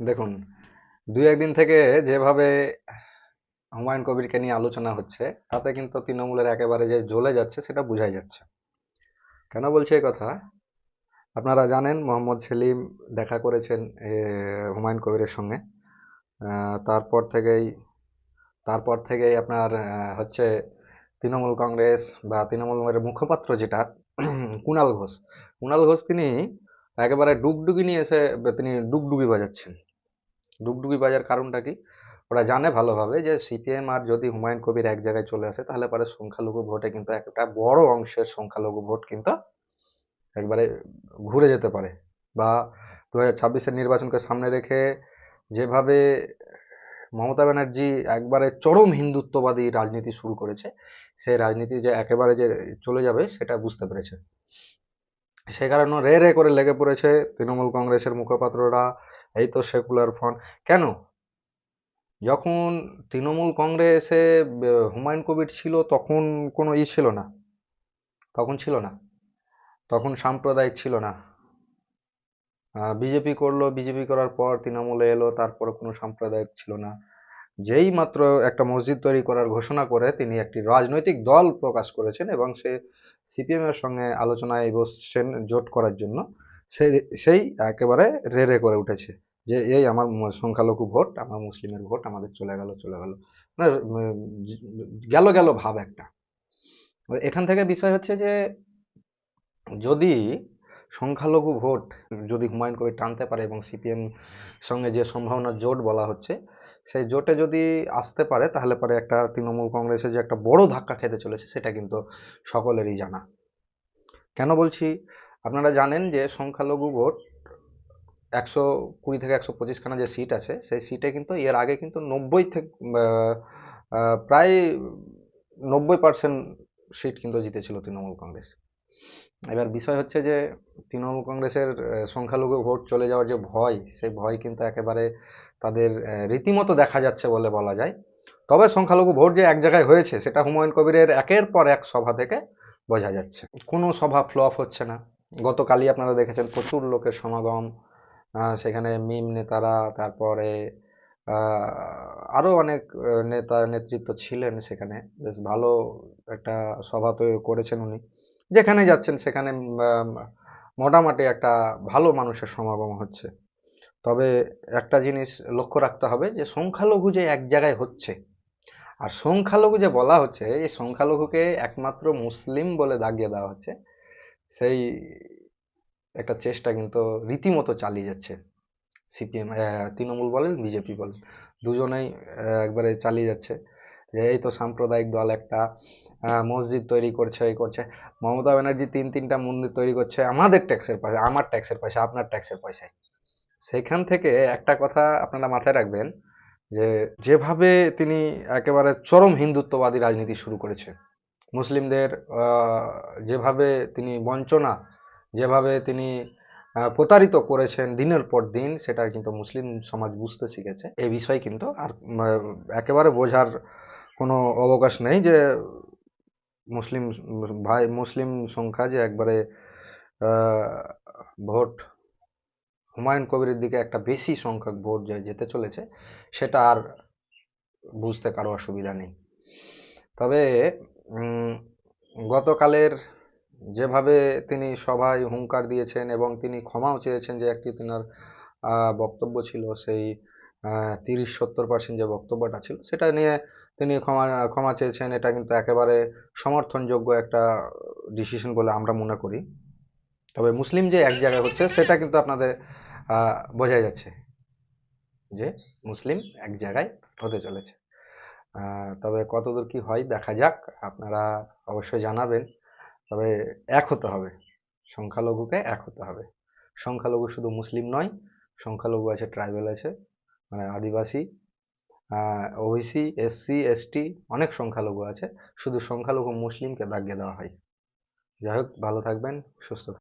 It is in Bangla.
দেখুন, দুই একদিন থেকে যেভাবে হুমায়ুন কবিরকে নিয়ে আলোচনা হচ্ছে, তাতে কিন্তু তৃণমূলের একেবারে যে জ্বলে যাচ্ছে সেটা বোঝাই যাচ্ছে। কেন বলছি এই কথা? আপনারা জানেন, মোহাম্মদ সেলিম দেখা করেছেন হুমায়ুন কবিরের সঙ্গে। তারপর থেকেই তারপর থেকেই আপনার হচ্ছে তৃণমূল কংগ্রেস বা তৃণমূলের মুখপাত্র যেটা কুণাল ঘোষ। কুণাল ঘোষ তিনি একেবারে ডুগডুগি নিয়ে এসে, তিনি ডুগডুগি বাজাচ্ছেন। ডুগডুগি বাজার কারণটা কি? ওরা জানে ভালোভাবে যে সিপিএম আর যদি হুমায়ুন কবির এক জায়গায় চলে আসে, তাহলে পরে সংখ্যালঘু ভোটে কিন্তু একটা বড় অংশের সংখ্যালঘু ভোট কিন্তু একবারে ঘুরে যেতে পারে। বা দু হাজার ছাব্বিশের নির্বাচনকে সামনে রেখে যেভাবে মমতা ব্যানার্জি একবারে চরম হিন্দুত্ববাদী রাজনীতি শুরু করেছে, সেই রাজনীতি যে একেবারে যে চলে যাবে সেটা বুঝতে পেরেছে। সে কারণে রে রে করে লেগে পড়েছে তৃণমূল কংগ্রেসের মুখপাত্ররা এই তো সেকুলার ফ্রন্ট। কেন? যখন তৃণমূল কংগ্রেসে হুমায়ুন কবির ছিল, তখন কোনো ই ছিল না। তখন ছিল না। তখন সাম্প্রদায়িক ছিল না। বিজেপি করল, বিজেপি করার পর তৃণমূলে এলো, তারপরে কোনো সাম্প্রদায়িক ছিল না। যেই মাত্র একটা মসজিদ তৈরি করার ঘোষণা করে, তিনি একটি রাজনৈতিক দল প্রকাশ করেছেন এবং সে সিপিএম এর সঙ্গে আলোচনায় বসছেন জোট করার জন্য। সেই সেই একেবারে রে রে করে উঠেছে যে এই আমার সংখ্যালঘু ভোট, আমার মুসলিমের ভোট আমাদের চলে গেল চলে গেল। মানে গেল গেল ভাব একটা। এখান থেকে বিষয় হচ্ছে যে যদি সংখ্যালঘু ভোট যদি হুমায়ুন কবির টানতে পারে এবং সিপিএম সঙ্গে যে সম্ভাবনা জোট বলা হচ্ছে, সেই জোটে যদি আসতে পারে, তাহলে পরে একটা তৃণমূল কংগ্রেসের যে একটা বড় ধাক্কা খেতে চলেছে, সেটা কিন্তু সকলেরই জানা। কেন বলছি? আপনারা জানেন যে সংখ্যালঘু ভোট একশো কুড়ি থেকে একশো পঁচিশখানা যে সিট আছে, সেই সিটে কিন্তু এর আগে কিন্তু নব্বই থেকে প্রায় নব্বই পার্সেন্ট সিট কিন্তু জিতেছিল তৃণমূল কংগ্রেস। এবার বিষয় হচ্ছে যে তৃণমূল কংগ্রেসের সংখ্যালঘু ভোট চলে যাওয়ার যে ভয়, সেই ভয় কিন্তু একেবারে তাদের রীতিমতো দেখা যাচ্ছে বলে বলা যায়। তবে সংখ্যালঘু ভোট যে এক জায়গায় হয়েছে, সেটা হুমায়ুন কবিরের একের পর এক সভা থেকে বোঝা যাচ্ছে। কোনো সভা ফ্লপ হচ্ছে না। গতকালই আপনারা দেখেছেন প্রচুর লোকের সমাগম সেখানে মিম নেতারা, তারপরে আরও অনেক নেতা নেতৃত্ব ছিলেন সেখানে। বেশ ভালো একটা সভা তো করেছেন উনি। যেখানে যাচ্ছেন সেখানে মোটামুটি একটা ভালো মানুষের সমাগম হচ্ছে। তবে একটা জিনিস লক্ষ্য রাখতে হবে যে, সংখ্যালঘু যে এক জায়গায় হচ্ছে, আর সংখ্যালঘু যে বলা হচ্ছে, এই সংখ্যালঘুকে একমাত্র মুসলিম বলে দাগিয়ে দেওয়া হচ্ছে। সেই একটা চেষ্টা কিন্তু রীতিমতো চালিয়ে যাচ্ছে। সিপিএম তৃণমূল বলেন বিজেপি বলেন দুজনেই একবারে চালিয়ে যাচ্ছে। যে এই তো সাম্প্রদায়িক দল একটা মসজিদ তৈরি করছে, এই করছে। মমতা ব্যানার্জি তিন তিনটা মন্দির তৈরি করছে, আমাদের ট্যাক্সের পয়সা, আমার ট্যাক্সের পয়সা, আপনার ট্যাক্সের পয়সায়। সেখান থেকে একটা কথা আপনারা মাথায় রাখবেন, যে যেভাবে তিনি একেবারে চরম হিন্দুত্ববাদী রাজনীতি শুরু করেছে মুসলিমদের যেভাবে তিনি বঞ্চনা, যেভাবে তিনি প্রতারিত করেছেন দিনের পর দিন, সেটা কিন্তু মুসলিম সমাজ বুঝতে শিখেছে। এই বিষয় কিন্তু আর একেবারে বোঝার কোনো অবকাশ নেই যে, মুসলিম, ভাই, মুসলিম সংখ্যা যে একবারে ভোট, হুমায়ুন কবিরের দিকে একটা বেশি সংখ্যক ভোট যে যেতে চলেছে, সেটা আর বুঝতে কারও অসুবিধা নেই। তবে গতকালের যেভাবে তিনি সভায় হুঙ্কার দিয়েছেন এবং তিনি ক্ষমাও চেয়েছেন যে একটি তিনার বক্তব্য ছিল সেই তিরিশ সত্তর পার্সেন্ট যে বক্তব্যটা ছিল সেটা নিয়ে তিনি ক্ষমা ক্ষমা চেয়েছেন। এটা কিন্তু একেবারে সমর্থনযোগ্য একটা ডিসিশন বলে আমরা মনে করি। তবে মুসলিম যে এক জায়গায় হচ্ছে সেটা কিন্তু আপনাদের বোঝাই যাচ্ছে যে মুসলিম এক জায়গায় হতে চলেছে। তবে কতদূর কি হয় দেখা যাক, আপনারা অবশ্যই জানাবেন। তবে এক হতে হবে, সংখ্যালঘুকে এক হতে হবে। সংখ্যালঘু শুধু মুসলিম নয়, সংখ্যালঘু আছে ট্রাইবেল আছে মানে আদিবাসী ওবিসি এসসি এসটি অনেক সংখ্যালঘু আছে। শুধু সংখ্যালঘু মুসলিমকে দাগিয়ে দেওয়া হয়। যাই হোক, ভালো থাকবেন, সুস্থ